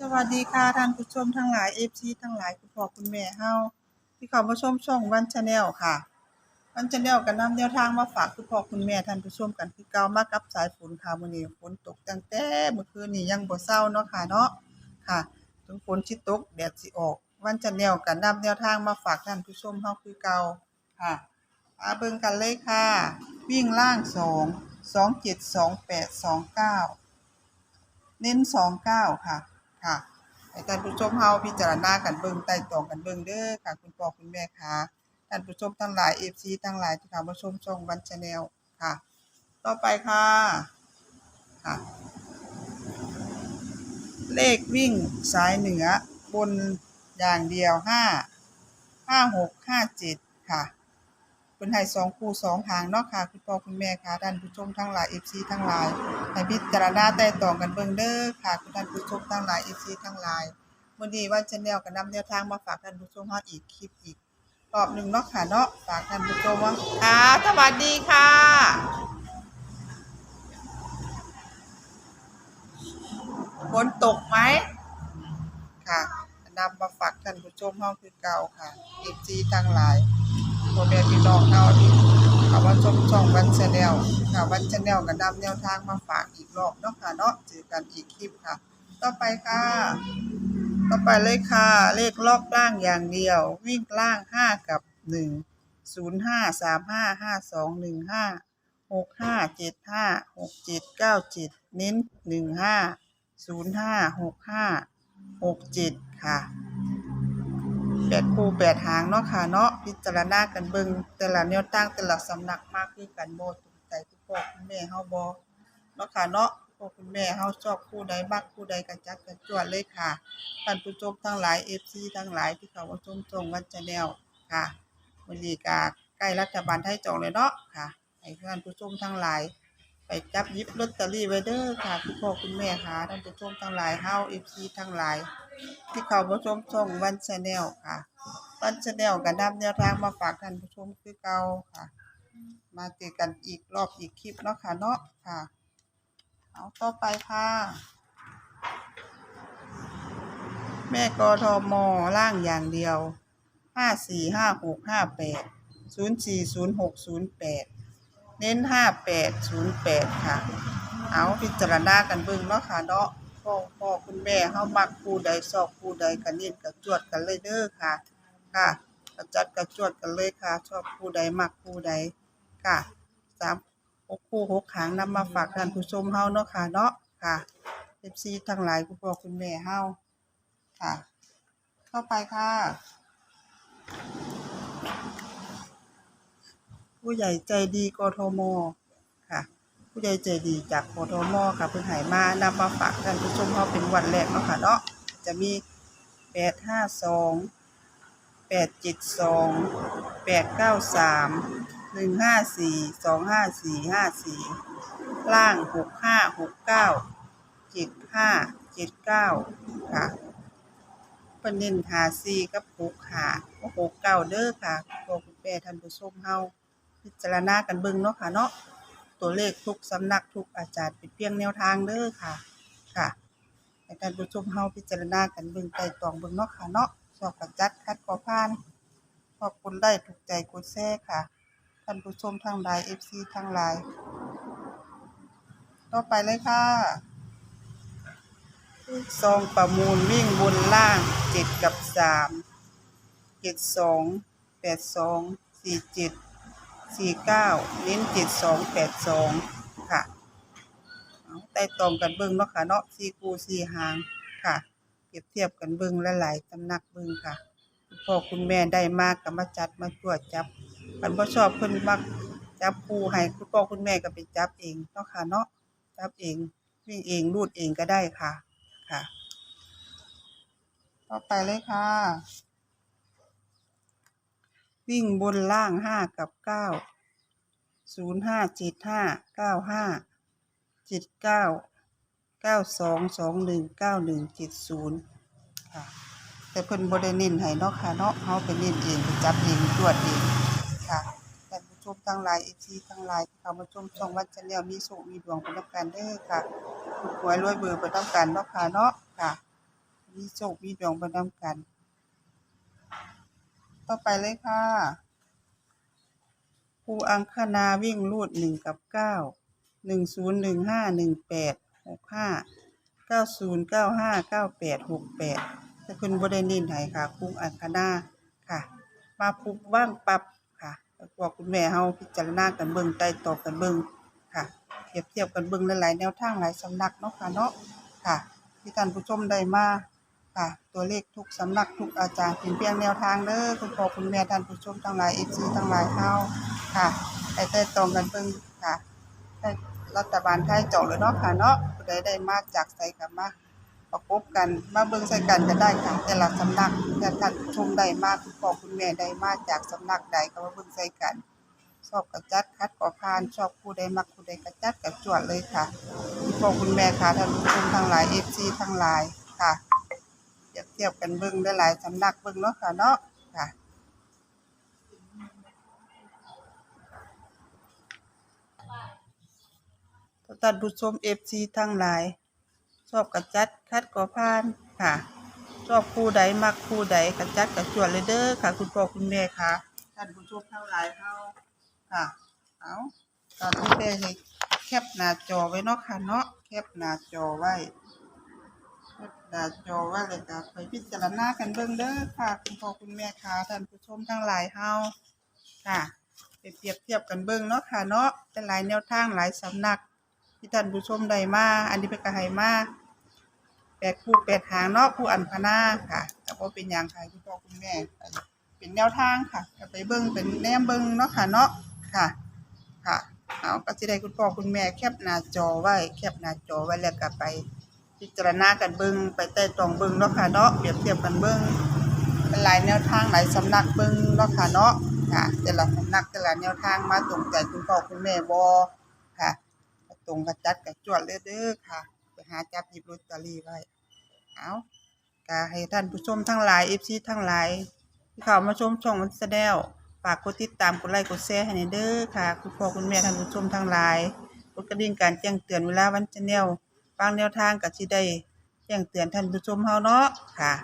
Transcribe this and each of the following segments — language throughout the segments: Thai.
สวัสดีค่ะท่านผู้ชมทั้งหลาย FC ทั้งหลายคุณพ่อคุณแม่เฮาที่เข้ามาชมช่องวันชาแนลค่ะ วันชาแนลก็นำแนวทางมาฝากคุณพ่อคุณแม่ท่านผู้ชมกันคือเก่ามากับสายฝนค่ะมื้อนี้ฝนตกตั้งแต่เมื่อคืนนี้ยังบ่เซาเนาะค่ะเนาะค่ะถึงฝนสิตกแดดสิออก วันชาแนลก็นำแนวทางมาฝากท่านผู้ชมเฮาคือเก่าค่ะมาเบิ่งกันเลยค่ะ วิ่งล่าง2 27 28 29เน้นสองเก้าค่ะ ค่ะให้ท่านผู้ชมเฮาพิจารณากันเบิ่งไต่ตองกันเบิ่งเด้อค่ะ คุณพ่อคุณแม่ค่ะท่านผู้ชมทั้งหลาย FC ทั้งหลายที่เข้ามาชมช่องวันชาแนลค่ะ ต่อไปค่ะค่ะ เลขวิ่งสายเหนือบนอย่างเดียวห้าห้าหกห้าเจ็ดค่ะ เป็นให้สองคู่สองทางเนาะค่ะ คุณพ่อคุณแม่ค่ะท่านผู้ชมทั้งหลาย FC ทั้งหลายให้พิจารณาไต่ต่องกันเบิ่งเด้อค่ะคุณท่านผู้ชมทั้งหลาย FC ทั้งหลายมื้อนี้ว่าชาแนลก็นำแนวทางมาฝากท่านผู้ชมเฮาอีกคลิปอีกรอบหนึ่งเนาะค่ะเนาะฝากท่านผู้ชมว่าค่ะสวัสดีค่ะฝนตกไหมค่ะนำมาฝากท่านผู้ชมเฮาคือเก่าค่ะ FC ทั้งหลาย พ่อแม่พี่น้องเท่าที่คำว่าชมช่องวันชาแนลค่ะวันชาแนลกับำแนวทางมาฝากอีกรอบเนาะค่ะเนาะเจอกันอีกคลิปค่ะ ต่อไปค่ะ ต่อไปเลยค่ะ เลขลอกล่างอย่างเดียว วิ่งล่างห้ากับหนึ่งศูนย์ห้าสามห้าห้าสองหนึ่งห้าหกห้าเจ็ดห้าหกเจ็ดเก้าเจ็ดเน้นหนึ่งห้าศูนย์ห้าหกห้าหกเจ็ดค่ะ แปดคู่แปดหางเนาะค่ะเนาะพิจารณากันเบิ่งแต่ละแนวตั้งแต่ละสำนักมากคือกันบ่ถูกใจคุณพ่อคุณแม่เฮาบ่เนาะค่ะเนาะพ่อคุณแม่เฮาชอบคู่ใดมักคู่ใดก็จัดกันจวดเลยค่ะท่านผู้ชมทั้งหลาย FC ทั้งหลายที่เขามาชมช่องวันชาแนลค่ะมื้อนี้ก็ใกล้รัฐบาลไทยจองแล้วเนาะค่ะให้ท่านผู้ชมทั้งหลาย ไปจับยิบลอตเตอรี่ไว้เด้อค่ะคุณพ่อคุณแม่ค่ะท่านผู้ชมทั้งหลายเฮา FC ทั้งหลาย ที่เข้ามาชมช่องวันชาแนลค่ะ วันชาแนลก็นำแนวทางมาฝากท่านผู้ชมคือเก่าค่ะ มาเจอกันอีกรอบอีกคลิปเนาะค่ะเนาะค่ะ เอาต่อไปค่ะ แม่กทมล่างอย่างเดียวห้าสี่ห้าหกห้าแปดศูนย์สี่ศูนย์หกศูนย์แปด เน้นห้าแปดศูนย์แปดค่ะ เอาพิจารณากันเบิ่งเนาะค่ะเนาะพ่อพ่อคุณแม่เฮามักคู่ใดชอบคู่ใดก็เน้นก็จวดกันเลยเด้อค่ะ ค่ะกระจัดกระจวดกันเลยค่ะ ชอบคู่ใดมักคู่ใดค่ะสามหกคู่หกหางนำมาฝากท่านผู้ชมเฮาเนาะค่ะเนาะค่ะ FC ทั้งหลายคุณพ่อคุณแม่เฮาค่ะ เข้าไปค่ะ ผู้ใหญ่ใจดีกทมค่ะ ผู้ใหญ่ใจดีจากกทมค่ะเพิ่นให้มานำมาฝากท่านผู้ชมเฮาเป็นวันแรกเนาะค่ะเนาะจะมีแปดห้าสองแปดเจ็ดสองแปดเก้าสามหนึ่งห้าสี่สองห้าสี่ห้าสี่ล่างหกห้าหกเก้าเจ็ดห้าเจ็ดเก้าค่ะเพิ่นเน้นหาสี่กับหกหาหกเก้าเด้อค่ะพวกคุณแม่ท่านผู้ชมเฮา พิจารณากันเบิ่งเนาะค่ะเนาะตัวเลขทุกสำนักทุกอาจารย์เป็นเพียงแนวทางเด้อค่ะค่ะให้ท่านผู้ชมเฮาพิจารณากันเบิ่งไต่ตองเบิ่งเนาะค่ะเนาะชอบกับจัดคัดขอผ่านขอบคุณได้ถูกใจกดแชร์ค่ะท่านผู้ชมทั้งหลาย FC ทั้งหลายต่อไปเลยค่ะซองประมูลวิ่งบนล่างเจ็ดกับสามเจ็ดสองแปดสองสี่เจ็ด สี่เก้าเน้นเจ็ดสองแปดสองค่ะเอาใต้ตรงกันเบิ่งเนาะค่ะเนาะสี่คูสี่หางค่ะ เปรียบเทียบกันเบิ่งหลายๆตำหนักเบิ่งค่ะคุณพ่อคุณแม่ได้มากก็มาจัดมาตรวจจับคันบ่ชอบเพิ่นมักจับคู่ให้คุณพ่อคุณแม่ก็ไปจับเองเนาะค่ะเนาะจับเองวิ่งเองรูดเองก็ได้ค่ะค่ะ ต่อไปเลยค่ะ วิ่งบนล่างห้ากับเก้าศูนย์ห้าเจ็ดห้าเก้าห้าเจ็ดเก้าเก้าสองสองหนึ่งเก้าหนึ่งเจ็ดศูนย์ค่ะแต่เพิ่นบ่ได้เน้นให้เนาะค่ะเนาะเฮาไปเน้นเองไปจับเองตรวจเองค่ะท่านผู้ชมทั้งหลาย FC ทั้งหลายที่เข้ามาชมช่องวัดจันแนวมีโชคมีดวงไปนํกันเด้อค่ะถูกหวยรวยเบอร์ไปนํกันเนาะค่ะเนาะค่ะ มีโชคมีดวงไปนำกัน ต่อไปเลยค่ะครูอังคณาวิ่งรูดหนึ่งกับเก้าหนึ่งศูนย์หนึ่งห้าหนึ่งแปดหกห้าเก้าศูนย์เก้าห้าเก้าแปดหกแปดถ้าคุณบริเน้นให้ค่ะครูอังคณาค่ะ มาปุบว่างปับค่ะบอกคุณแม่เฮาพิจารณากันเบิ่งใต้ตอบกันเบิ่งค่ะเทียบเทียบกันเบิ่งหลายๆแนวทางหลายสำนักเนาะค่ะเนาะค่ะ ที่ท่านผู้ชมได้มา ค่ะ ตัวเลขทุกสำนักทุกอาจารย์เป็นเพียงแนวทางเด้อคุณพ่อคุณแม่ท่านผู้ชมทั้งหลายเอฟซีทั้งหลายเฮาค่ะไอ้แต่ตรงกันเบิ่งค่ะได้รัฐบาลไทยเจาะเลยเนาะค่ะเนาะผู้ใดได้มากจากไสกันมาประกบกันมาเบิ่งใส่กันก็ได้ค่ะแต่ละสำนักแต่ท่านชมได้มากคุณพ่อคุณแม่ได้มากจากสำนักใดก็มาเบิ่งใส่กันชอบกระจัดคัดกอพานชอบผู้ใดมักผู้ใดกระจัดกระจวดเลยค่ะคุณพ่อคุณแม่ค่ะท่านผู้ชมทั้งหลายเอฟซีทั้งหลายค่ะ เปรียบเทียบกันเบิ่งได้หลายสำนักเบิ่งเนาะค่ะเนาะค่ะท่านผู้ชมเอฟซีทั้งหลาย ชอบกระจัดคัดก่อพานค่ะ ชอบผู้ใดมักผู้ใดกระจัดกระจวดเลยเด้อค่ะ คุณพ่อคุณแม่ค่ะท่านผู้ชมทั้งหลายเฮาค่ะเอาตอนที่แม่ให้แคปหน้าจอไว้เนาะค่ะเนาะแคปหน้าจอไว้ หน้าจอไว้เลยค่ะไปพิจารณากันเบิ่งเด้อค่ะคุณพ่อคุณแม่ค่ะท่านผู้ชมทั้งหลายเฮาค่ะไปเปรียบเทียบกันเบิ่งเนาะค่ะเนาะเป็นหลายแนวทางหลายสำนัก ที่ท่านผู้ชมได้มาอันนี้เป็นกระไหมาแปดคู่แปดหางเนาะผู้อันพนาค่ะแต่ว่าเป็นอย่างค่ะคุณพ่อคุณแม่เป็นแนวทางค่ะก็ไปเบิ่งเป็นแนมเบิ่งเนาะค่ะเนาะค่ะค่ะเอาก็สิได้คุณพ่อคุณแม่แคปหน้าจอไว้แคปหน้าจอไว้แล้วก็ไป พิจารณากันเบิ่งไปใต้ตรองเบิ่งเนาะค่ะเนาะเปรียบเทียบกันเบิ่งเป็นหลายแนวทางหลายสำนักเบิ่งเนาะค่ะเนาะค่ะแต่ละสำนักแต่ละแนวทางมาตรงใจคุณพ่อคุณแม่บ่ค่ะตรงกระจัดกระจวดเลยเด้อค่ะ ไปหาจับหยิบลอตเตอรี่ไว้เอาก็ให้ท่านผู้ชมทั้งหลาย FC ทั้งหลายที่เข้ามาชมช่องมันแสดงฝากกดติดตามกดไลค์กดแชร์ให้หน่อยเด้อค่ะ คุณพ่อคุณแม่ท่านผู้ชมทั้งหลายกดกระดิ่งการแจ้งเตือนเวลาวันจะแนว บางแนวทางกับสิได้แจ้งเตือนท่านผู้ชมเฮาเนาะค่ะ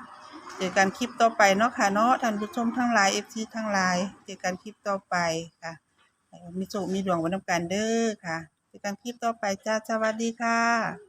เจอกันคลิปต่อไปเนาะค่ะเนาะท่านผู้ชมทั้งหลายเอฟซีทั้งหลายเจอกันคลิปต่อไปค่ะมีสุขมีดวงวันน้ำกันเด้อค่ะเจอกันคลิปต่อไปจ้าสวัสดีค่ะ